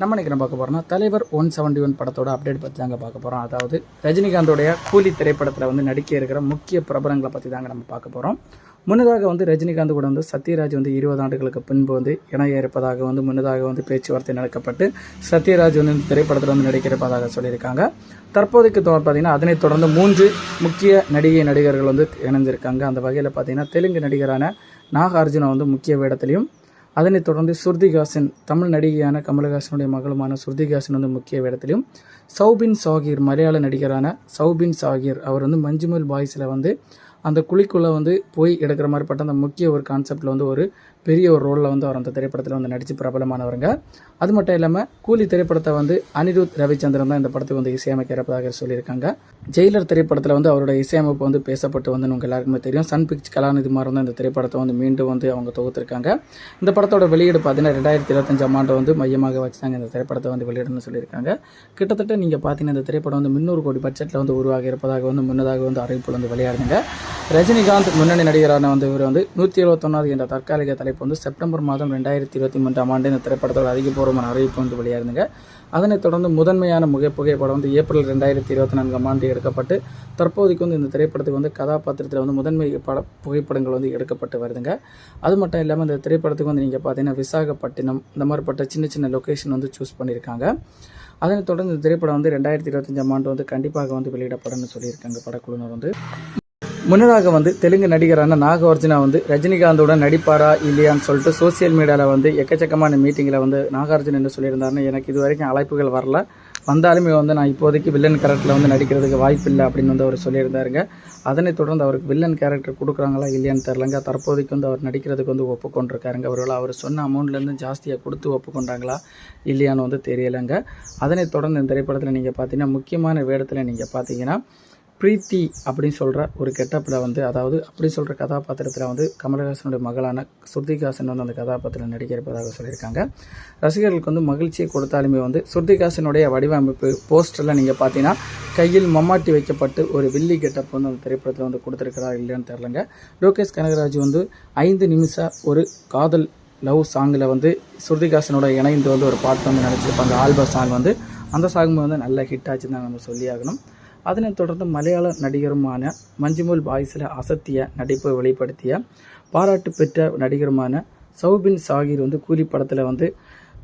நம்ம இன்னைக்கு நம்ம பார்க்க போகிறோம்னா தலைவர் ஒன் செவன்டி ஒன் படத்தோட அப்டேட் பற்றி தாங்க பார்க்க போகிறோம் அதாவது ரஜினிகாந்தோடைய கூலி திரைப்படத்தில் வந்து நடிக்க இருக்கிற முக்கிய பிரபலங்களை பற்றி தாங்க நம்ம பார்க்க போகிறோம் முன்னதாக வந்து ரஜினிகாந்த் கூட வந்து சத்யராஜ் வந்து இருபது ஆண்டுகளுக்கு பின்பு வந்து இணைய இருப்பதாக வந்து முன்னதாக வந்து பேச்சுவார்த்தை நடக்கப்பட்டு சத்யராஜ் வந்து இந்த திரைப்படத்தில் வந்து நடிக்கிறப்பதாக சொல்லியிருக்காங்க. தற்போதைக்கு பார்த்தீங்கன்னா அதனைத் தொடர்ந்து மூன்று முக்கிய நடிகை நடிகர்கள் வந்து இணைஞ்சிருக்காங்க. அந்த வகையில் பார்த்தீங்கன்னா தெலுங்கு நடிகரான நாகார்ஜுனா வந்து முக்கிய வேடத்திலையும் அதனைத் தொடர்ந்து சுருதிகாசன் தமிழ் நடிகையான கமலஹாசனுடைய மகளுமான சுருதிகாசன் வந்து முக்கிய வேடத்திலும் சௌபின் சாகிர் மலையாள நடிகரான சௌபின் சாகிர் அவர் வந்து மஞ்சுமல் பாய்ஸில் வந்து அந்த குழிக்குள்ளே வந்து போய் எடுக்கிற மாதிரி பட்ட அந்த முக்கிய ஒரு கான்செப்டில் வந்து ஒரு பெரிய ஒரு ரோலில் வந்து அவர் அந்த திரைப்படத்தில் வந்து நடித்து பிரபலமானவருங்க. அது மட்டும் இல்லாமல் கூலி திரைப்படத்தை வந்து அனிருத் ரவிச்சந்திரன் தான் இந்த படத்துக்கு வந்து இசையமைக்கிறப்பதாக சொல்லியிருக்காங்க. ஜெயிலர் திரைப்படத்தில் வந்து அவரோட இசையமைப்பு வந்து பேசப்பட்டு வந்து உங்களுக்கு எல்லாருக்குமே தெரியும். சன் பிக்ச் கலாநிதி மாதிரி தான் இந்த திரைப்படத்தை வந்து மீண்டும் வந்து அவங்க தொகுத்திருக்காங்க. இந்த படத்தோட வெளியீடு பார்த்தீங்கன்னா ரெண்டாயிரத்தி இருபத்தஞ்சாம் ஆண்டு வந்து மையமாக வச்சு தாங்க இந்த திரைப்படத்தை வந்து வெளியிடணும்னு சொல்லியிருக்காங்க. கிட்டத்தட்ட நீங்கள் பார்த்தீங்கன்னா இந்த திரைப்படம் வந்து முந்நூறு கோடி பட்ஜெட்டில் வந்து உருவாகி இருப்பதாக வந்து முன்னதாக வந்து அறிவிப்பு வந்து விளையாடுங்க ரஜினிகாந்த் முன்னணி நடிகரான வந்து இவர் வந்து நூற்றி எழுபத்தொன்னாவது என்ற தற்காலிக தலைப்பு வந்து செப்டம்பர் மாதம் ரெண்டாயிரத்தி இருபத்தி மூன்றாம் ஆண்டு இந்த திரைப்படத்தோட அதிகபூர்வமான அறிவிப்பு வந்து வெளியாடுங்க அதனைத் தொடர்ந்து முதன்மையான முக புகைப்படம் வந்து ஏப்ரல் ரெண்டாயிரத்தி இருபத்தி நான்காம் ஆண்டு எடுக்கப்பட்டு தற்போதைக்கு வந்து இந்த திரைப்படத்துக்கு வந்து கதாபாத்திரத்தில் வந்து முதன்மை பட புகைப்படங்கள் வந்து எடுக்கப்பட்டு வருதுங்க. அது மட்டும் இல்லாமல் இந்த திரைப்படத்துக்கு வந்து நீங்கள் பார்த்தீங்கன்னா விசாகப்பட்டினம் இந்த மாதிரிப்பட்ட சின்ன சின்ன லொக்கேஷன் வந்து சூஸ் பண்ணியிருக்காங்க. அதனைத் தொடர்ந்து இந்த திரைப்படம் வந்து ரெண்டாயிரத்தி இருபத்தஞ்சாம் ஆண்டு வந்து கண்டிப்பாக வந்து வெளியிடப்படும்னு சொல்லியிருக்காங்க படக்குழுவினர் வந்து. முன்னதாக வந்து தெலுங்கு நடிகரான நாகார்ஜுனா வந்து ரஜினிகாந்தோட நடிப்பாரா இல்லையான்னு சொல்லிட்டு சோசியல் மீடியாவில் வந்து எக்கச்சக்கமான மீட்டிங்கில் வந்து நாகார்ஜுன் என்ன சொல்லியிருந்தாருன்னு எனக்கு இது வரைக்கும் அழைப்புகள் வரல. வந்தாலுமே வந்து நான் இப்போதைக்கு வில்லன் கேரக்டரில் வந்து நடிக்கிறதுக்கு வாய்ப்பு இல்லை அப்படின்னு வந்து அவர் சொல்லியிருந்தாருங்க. அதனைத் தொடர்ந்து அவருக்கு வில்லன் கேரக்டர் கொடுக்குறாங்களா இல்லையான்னு தெரிலங்க தற்போதைக்கு வந்து அவர் நடிக்கிறதுக்கு வந்து ஒப்புக்கொண்டிருக்காருங்க. ஒருவேளை அவர் சொன்ன அமௌண்ட்லேருந்து ஜாஸ்தியாக கொடுத்து ஒப்புக்கொண்டாங்களா இல்லையான்னு வந்து தெரியலைங்க. அதனைத் தொடர்ந்து இந்த திரைப்படத்தில் நீங்கள் பார்த்தீங்கன்னா முக்கியமான வேடத்தில் நீங்கள் பார்த்தீங்கன்னா பிரீத்தி அப்படின்னு சொல்கிற ஒரு கெட்டப்பில் வந்து அதாவது அப்படி சொல்கிற கதாபாத்திரத்தில் வந்து கமலஹாசனுடைய மகளான ஸ்ருதிகாசன் வந்து அந்த கதாபாத்திரத்தில் நடிக்க இருப்பதாக சொல்லியிருக்காங்க. ரசிகர்களுக்கு வந்து மகிழ்ச்சியை கொடுத்தாலுமே வந்து ஸ்ருதிகாசனுடைய வடிவமைப்பு போஸ்டரில் நீங்கள் பார்த்தீங்கன்னா கையில் மம்மாட்டி வைக்கப்பட்டு ஒரு வில்லி கெட்டப் வந்து அந்த திரைப்படத்தில் வந்து கொடுத்துருக்கிறா இல்லைன்னு தெரிலங்க லோகேஷ் கனகராஜ் வந்து ஐந்து நிமிஷம் ஒரு காதல் லவ் சாங்கில் வந்து ஸ்ருதிகாசனோட இணைந்து வந்து ஒரு பாட்டு வந்து நினச்சிருப்பாங்க ஆல்பம் சாங் வந்து அந்த சாங் வந்து நல்ல ஹிட் ஆச்சுன்னு தான் நம்ம சொல்லியாகணும். அதனைத் தொடர்ந்து மலையாள நடிகருமான மஞ்சுமுல் பாய்ஸில் அசத்திய நடிப்பை வெளிப்படுத்திய பாராட்டு பெற்ற நடிகருமான சௌபின் சாகிர் வந்து கூலி படத்தில் வந்து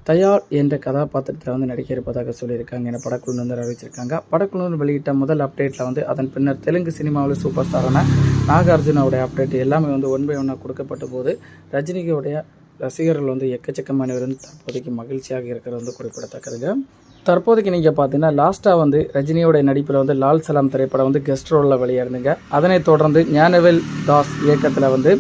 தயார் என்ற கதாபாத்திரத்தில் வந்து நடிக்க இருப்பதாக சொல்லியிருக்காங்க என படக்குழு வந்து அறிவிச்சிருக்காங்க. படக்குழு வெளியிட்ட முதல் அப்டேட்டில் வந்து அதன் பின்னர் தெலுங்கு சினிமாவில் சூப்பர் ஸ்டாரான நாகார்ஜுனாவுடைய அப்டேட் எல்லாமே வந்து ஒன் பை ஒன்னாக கொடுக்கப்பட்ட போது ரஜினிகளுடைய ரசிகர்கள் வந்து எக்கச்சக்கமானவர் வந்து தற்போதைக்கு மகிழ்ச்சியாக இருக்கிறது வந்து குறிப்பிடத்தக்கதுங்க. தற்போதைக்கு நீங்கள் பார்த்தீங்கன்னா லாஸ்ட்டாக வந்து ரஜினியோட நடிப்பில் வந்து லால் சலாம் திரைப்படம் வந்து கெஸ்ட் ரோலில் வெளியாயிருந்துங்க அதனைத் தொடர்ந்து ஞானவேல் தாஸ் இயக்கத்தில் வந்து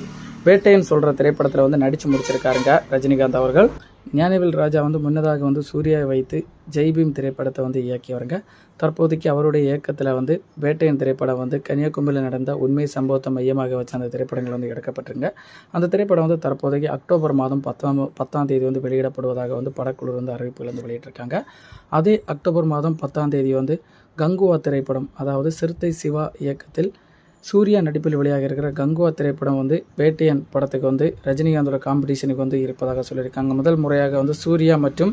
வேட்டைன்னு சொல்கிற திரைப்படத்தில் வந்து நடித்து முடிச்சிருக்காருங்க ரஜினிகாந்த் அவர்கள். ஞானவேல் ராஜா வந்து முன்னதாக வந்து சூர்யாவை வைத்து ஜெய்பீம் திரைப்படத்தை வந்து இயக்கியவருங்க. தற்போதைக்கு அவருடைய இயக்கத்தில் வந்து வேட்டையன் திரைப்படம் வந்து கன்னியாகுமரியில் நடந்த உண்மை சம்பவத்தை மையமாக வச்சு அந்த திரைப்படங்கள் வந்து எடுக்கப்பட்டிருங்க. அந்த திரைப்படம் வந்து தற்போதைக்கு அக்டோபர் மாதம் பத்தாம் பத்தாம் தேதி வந்து வெளியிடப்படுவதாக வந்து படக்குழு வந்து அறிவிப்புகள் வந்து வெளியிட்டிருக்காங்க. அதே அக்டோபர் மாதம் பத்தாம் தேதி வந்து கங்குவா திரைப்படம் அதாவது சிறுத்தை சிவா இயக்கத்தில் சூர்யா நடிப்பில் வெளியாக இருக்கிற கங்குவா திரைப்படம் வந்து பேட்டியன் படத்துக்கு வந்து ரஜினிகாந்தோட காம்படிஷனுக்கு வந்து இருப்பதாக சொல்லியிருக்காங்க. முதல் முறையாக வந்து சூர்யா மற்றும்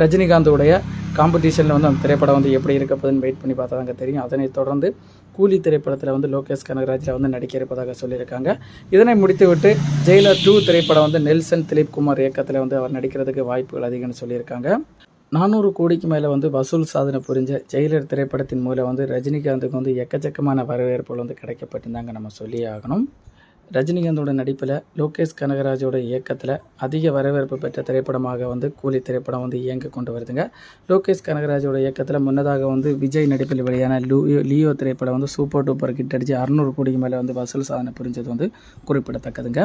ரஜினிகாந்தோடைய காம்படிஷனில் வந்து அந்த திரைப்படம் வந்து எப்படி இருக்க போதுன்னு வெயிட் பண்ணி பார்த்தா தாங்க தெரியும். அதனைத் தொடர்ந்து கூலி திரைப்படத்தில் வந்து லோகேஷ் கனகராஜில் வந்து நடிக்க இருப்பதாக சொல்லியிருக்காங்க. இதனை முடித்துவிட்டு ஜெயிலர் டூ திரைப்படம் வந்து நெல்சன் திலீப் குமார் இயக்கத்தில் வந்து அவர் நடிக்கிறதுக்கு வாய்ப்புகள் அதிகம்னு சொல்லியிருக்காங்க. நானூறு கோடிக்கு மேலே வந்து வசூல் சாதனை புரிஞ்ச ஜெயிலர் திரைப்படத்தின் மூலம் வந்து ரஜினிகாந்துக்கு வந்து எக்கச்சக்கமான வரவேற்புகள் வந்து கிடைக்கப்பட்டிருந்தாங்க நம்ம சொல்லியே ஆகணும். ரஜினிகாந்தோட நடிப்பில் லோகேஷ் கனகராஜோட இயக்கத்தில் அதிக வரவேற்பு பெற்ற திரைப்படமாக வந்து கூலி திரைப்படம் வந்து இயங்க கொண்டு வருதுங்க. லோகேஷ் கனகராஜோட இயக்கத்தில் முன்னதாக வந்து விஜய் நடிப்பில் வெளியான லூயோ லியோ திரைப்படம் வந்து சூப்பர் டூப்பர் கிட்ட அடிச்சு அறுநூறு கோடிக்கு மேலே வந்து வசூல் சாதனை புரிஞ்சது வந்து குறிப்பிடத்தக்கதுங்க.